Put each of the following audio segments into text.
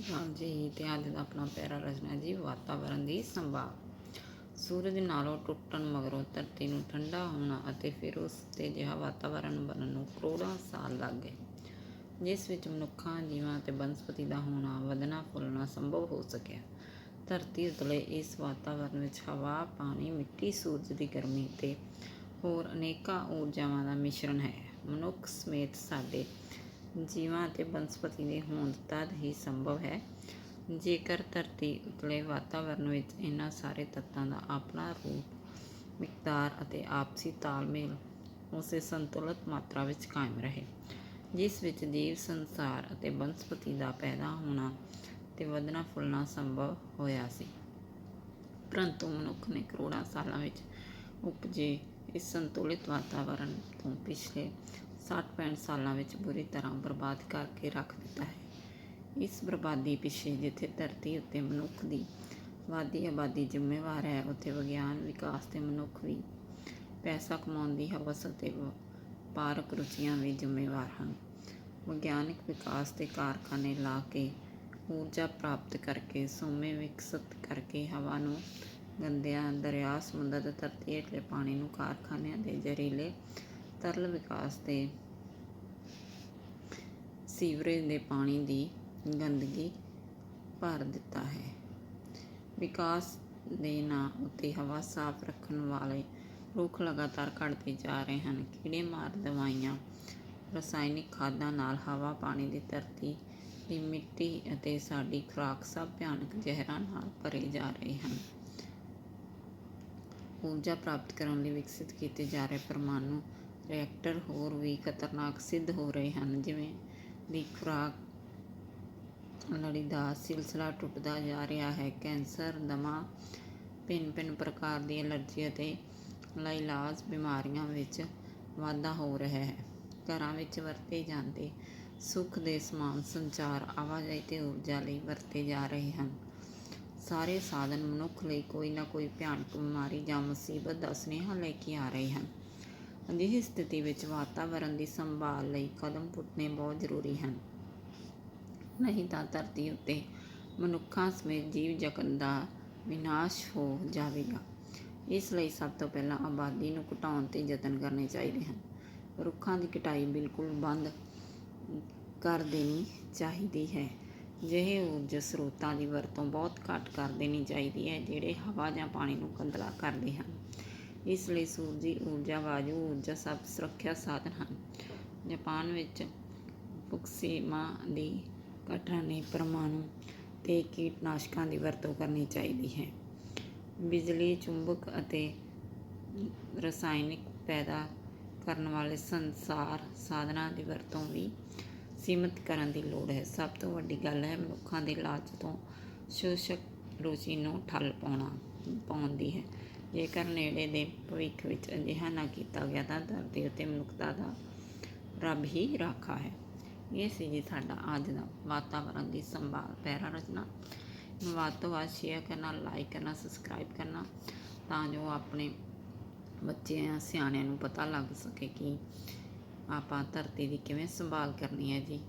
ਸ਼੍ਰੀ ਅਕਾਲ ਜੀ ਤੇ ਅੱਜ ਦਾ ਆਪਣਾ ਪੈਰਾ ਰਚਨਾ ਜੀ ਵਾਤਾਵਰਣ ਦੀ ਸੰਭਾਲ। ਸੂਰਜ ਨਾਲੋਂ ਟੁੱਟਣ ਮਗਰੋਂ ਧਰਤੀ ਨੂੰ ਠੰਡਾ ਹੋਣਾ ਅਤੇ ਫਿਰ ਉਸ ਤੇ ਜਿਹਾ ਵਾਤਾਵਰਣ ਬਣਨ ਨੂੰ ਕਰੋੜਾਂ ਸਾਲ ਲੱਗ ਗਏ। ਜਿਸ ਵਿੱਚ ਮਨੁੱਖਾਂ, ਜੀਵਾਂ ਤੇ ਬਨਸਪਤੀ ਦਾ ਹੋਣਾ, ਵਧਣਾ, ਫੁੱਲਣਾ ਸੰਭਵ ਹੋ ਸਕਿਆ। ਧਰਤੀ ਉਤਲੇ ਇਸ ਵਾਤਾਵਰਣ ਵਿੱਚ ਹਵਾ, ਪਾਣੀ, ਮਿੱਟੀ, ਸੂਰਜ ਦੀ ਗਰਮੀ ਤੇ ਹੋਰ ਅਨੇਕਾਂ ਊਰਜਾਵਾਂ ਦਾ ਮਿਸ਼ਰਣ ਹੈ। ਮਨੁੱਖ ਸਮੇਤ ਸਾਡੇ ਜੀਵਾਂ ਅਤੇ ਬਨਸਪਤੀ ਦੇ ਹੋਂਦ ਤਦ ਹੀ ਸੰਭਵ ਹੈ। ਜੇਕਰ ਧਰਤੀ ਉਤਲੇ ਵਾਤਾਵਰਣ ਵਿੱਚ ਇਹਨਾਂ ਸਾਰੇ ਤੱਤਾਂ ਦਾ ਆਪਣਾ ਰੂਪ, ਮਿਕਦਾਰ ਅਤੇ ਆਪਸੀ ਤਾਲਮੇਲ ਉਸੇ ਸੰਤੁਲਿਤ ਮਾਤਰਾ ਵਿੱਚ ਕਾਇਮ ਰਹੇ, ਜਿਸ ਵਿੱਚ ਜੀਵ ਸੰਸਾਰ ਅਤੇ ਬਨਸਪਤੀ ਦਾ ਪੈਦਾ ਹੋਣਾ ਤੇ ਵਧਣਾ ਫੁੱਲਣਾ ਸੰਭਵ ਹੋਇਆ ਸੀ। ਪਰੰਤੂ ਮਨੁੱਖ ਨੇ ਕਰੋੜਾਂ ਸਾਲਾਂ ਵਿੱਚ ਉਪਜੇ ਇਸ ਸੰਤੁਲਿਤ ਵਾਤਾਵਰਣ ਤੋਂ ਪਿਛਲੇ 60-65 ਸਾਲਾਂ ਵਿੱਚ ਬੁਰੀ ਤਰ੍ਹਾਂ ਬਰਬਾਦ ਕਰਕੇ ਰੱਖ ਦਿੱਤਾ ਹੈ। ਇਸ ਬਰਬਾਦੀ ਪਿੱਛੇ ਜਿੱਥੇ ਧਰਤੀ ਉੱਤੇ ਮਨੁੱਖ ਦੀ ਵਾਦੀ ਆਬਾਦੀ ਜ਼ਿੰਮੇਵਾਰ ਹੈ, ਉੱਥੇ ਵਿਗਿਆਨ ਵਿਕਾਸ ਤੇ ਮਨੁੱਖ ਵੀ ਪੈਸਾ ਕਮਾਉਣ ਦੀ ਹਵਸ ਅਤੇ ਵਪਾਰਕ ਰੁਚੀਆਂ ਵੀ ਜ਼ਿੰਮੇਵਾਰ ਹਨ। ਵਿਗਿਆਨਕ ਵਿਕਾਸ ਤੇ ਕਾਰਖਾਨੇ ਲਾ ਕੇ ਊਰਜਾ ਪ੍ਰਾਪਤ ਕਰਕੇ, ਸੋਮੇ ਵਿਕਸਿਤ ਕਰਕੇ ਹਵਾ ਨੂੰ ਗੰਦਿਆਂ, ਦਰਿਆ, ਸਮੁੰਦਰ ਤੇ ਧਰਤੀ ਹੇਠਲੇ ਪਾਣੀ ਨੂੰ ਕਾਰਖਾਨਿਆਂ ਦੇ ਜ਼ਹਿਰੀਲੇ ਤਰਲ ਵਿਕਾਸ ਤੇ ਸੀਵਰੇਜ ਦੇ ਪਾਣੀ ਦੀ ਗੰਦਗੀ ਭਰ ਦਿੱਤਾ ਹੈ। ਵਿਕਾਸ ਦੇ ਨਾਂ ਉੱਤੇ ਹਵਾ ਸਾਫ਼ ਰੱਖਣ ਵਾਲੇ ਰੁੱਖ ਲਗਾਤਾਰ ਘਟਦੇ ਜਾ ਰਹੇ ਹਨ। ਕੀੜੇ ਮਾਰ ਦਵਾਈਆਂ, ਰਸਾਇਣਿਕ ਖਾਦਾਂ ਨਾਲ ਹਵਾ, ਪਾਣੀ ਦੀ ਧਰਤੀ, ਦੀ ਮਿੱਟੀ ਅਤੇ ਸਾਡੀ ਖੁਰਾਕ ਸਭ ਭਿਆਨਕ ਜ਼ਹਿਰਾਂ ਨਾਲ ਭਰੇ ਜਾ ਰਹੇ ਹਨ। ਊਰਜਾ ਪ੍ਰਾਪਤ ਕਰਨ ਲਈ ਵਿਕਸਿਤ ਕੀਤੇ ਜਾ ਰਹੇ ਪਰਮਾਣੂ ਰਿਐਕਟਰ ਹੋਰ ਵੀ ਖਤਰਨਾਕ ਸਿੱਧ ਹੋ ਰਹੇ ਹਨ, ਜਿਵੇਂ ਦੀ ਖੁਰਾਕ ਲੜੀ ਦਾ ਸਿਲਸਿਲਾ ਟੁੱਟਦਾ ਜਾ ਰਿਹਾ ਹੈ। ਕੈਂਸਰ, ਦਮਾ, ਭਿੰਨ ਭਿੰਨ ਪ੍ਰਕਾਰ ਦੀ ਐਲਰਜੀ ਅਤੇ ਲਾਇਲਾਜ ਬਿਮਾਰੀਆਂ ਵਿੱਚ ਵਾਧਾ ਹੋ ਰਿਹਾ ਹੈ। ਘਰਾਂ ਵਿੱਚ ਵਰਤੇ ਜਾਂਦੇ ਸੁੱਖ ਦੇ ਸਮਾਨ ਸੰਚਾਰ, ਆਵਾਜਾਈ ਤੇ ਊਰਜਾ ਲਈ ਵਰਤੇ ਜਾ ਰਹੇ ਹਨ। ਸਾਰੇ ਸਾਧਨ ਮਨੁੱਖ ਲਈ ਕੋਈ ਨਾ ਕੋਈ ਭਿਆਨਕ ਬਿਮਾਰੀ ਜਾਂ ਮੁਸੀਬਤ ਦਾ ਸੁਨੇਹਾ ਲੈ ਕੇ ਆ ਰਹੇ ਹਨ। ਅਜਿਹੀ ਸਥਿਤੀ ਵਿੱਚ ਵਾਤਾਵਰਣ ਦੀ ਸੰਭਾਲ ਲਈ ਕਦਮ ਪੁੱਟਣੇ ਬਹੁਤ ਜ਼ਰੂਰੀ ਹਨ। ਨਹੀਂ ਤਾਂ ਧਰਤੀ ਉੱਤੇ ਮਨੁੱਖਾਂ ਸਮੇਤ ਜੀਵ ਜਗਤ ਦਾ ਵਿਨਾਸ਼ ਹੋ ਜਾਵੇਗਾ। ਇਸ ਲਈ ਸਭ ਤੋਂ ਪਹਿਲਾਂ ਆਬਾਦੀ ਨੂੰ ਘਟਾਉਣ ਤੇ ਯਤਨ ਕਰਨੇ ਚਾਹੀਦੇ ਹਨ। ਰੁੱਖਾਂ ਦੀ ਕਟਾਈ ਬਿਲਕੁਲ ਬੰਦ ਕਰ ਦੇਣੀ ਚਾਹੀਦੀ ਹੈ। ਜਿਹੇ ਊਰਜਾ ਸਰੋਤਾਂ ਦੀ ਵਰਤੋਂ ਬਹੁਤ ਘੱਟ ਕਰ ਦੇਣੀ ਚਾਹੀਦੀ ਹੈ, ਜਿਹੜੇ ਹਵਾ ਜਾਂ ਪਾਣੀ ਨੂੰ ਗੰਦਲਾ ਕਰਦੇ ਹਨ। ਇਸ ਲਈ ਸੂਰਜੀ ਊਰਜਾ, ਵਾਯੂ ਊਰਜਾ ਸਭ ਸੁਰੱਖਿਆ ਸਾਧਨ ਹਨ। ਜਾਪਾਨ ਵਿੱਚ ਫੁਕਸੀਮਾ ਦੀ ਘਟਨਾ ਨੇ ਪਰਮਾਣੂ ਤੇ ਕੀਟਨਾਸ਼ਕਾਂ ਦੀ ਵਰਤੋਂ ਕਰਨੀ ਚਾਹੀਦੀ ਹੈ। ਬਿਜਲੀ, ਚੁੰਬਕ ਅਤੇ ਰਸਾਇਣਿਕ ਪੈਦਾ ਕਰਨ ਵਾਲੇ ਸੰਸਾਰ ਸਾਧਨਾਂ ਦੀ ਵਰਤੋਂ ਵੀ ਸੀਮਿਤ ਕਰਨ ਦੀ ਲੋੜ ਹੈ। ਸਭ ਤੋਂ ਵੱਡੀ ਗੱਲ ਹੈ ਮਨੁੱਖਾਂ ਦੇ ਲਾਲਚ ਤੋਂ ਸ਼ੋਸ਼ਕ ਰੁਚੀ ਨੂੰ ਠੱਲ ਪਾਉਣਾ, ਪਾਉਣ ਦੀ ਹੈ। ਜੇਕਰ ਨੇੜੇ ਦੇ ਭਵਿੱਖ ਵਿੱਚ ਅਜਿਹਾ ਨਾ ਕੀਤਾ ਗਿਆ ਤਾਂ ਧਰਤੀ ਉੱਤੇ ਮਨੁੱਖਤਾ ਦਾ ਰੱਬ ਹੀ ਰਾਖਾ ਹੈ। ਇਹ ਸੀ ਜੀ ਸਾਡਾ ਅੱਜ ਦਾ ਵਾਤਾਵਰਣ ਦੀ ਸੰਭਾਲ ਪੈਰਾ ਰਚਨਾ। ਵੱਧ ਤੋਂ ਵੱਧ ਸ਼ੇਅਰ ਕਰਨਾ ਲਾਈਕ ਕਰਨਾ ਸਬਸਕ੍ਰਾਈਬ ਕਰਨਾ ਤਾਂ ਜੋ ਆਪਣੇ ਬੱਚਿਆਂ, ਸਿਆਣਿਆਂ ਨੂੰ ਪਤਾ ਲੱਗ ਸਕੇ ਕਿ ਆਪਾਂ ਧਰਤੀ ਦੀ ਕਿਵੇਂ ਸੰਭਾਲ ਕਰਨੀ ਹੈ ਜੀ।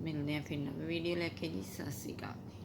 ਮਿਲਦੇ ਹਾਂ ਫਿਰ ਨਵੀਂ ਵੀਡੀਓ ਲੈ ਕੇ ਜੀ। ਸਤਿ ਸ਼੍ਰੀ ਅਕਾਲ।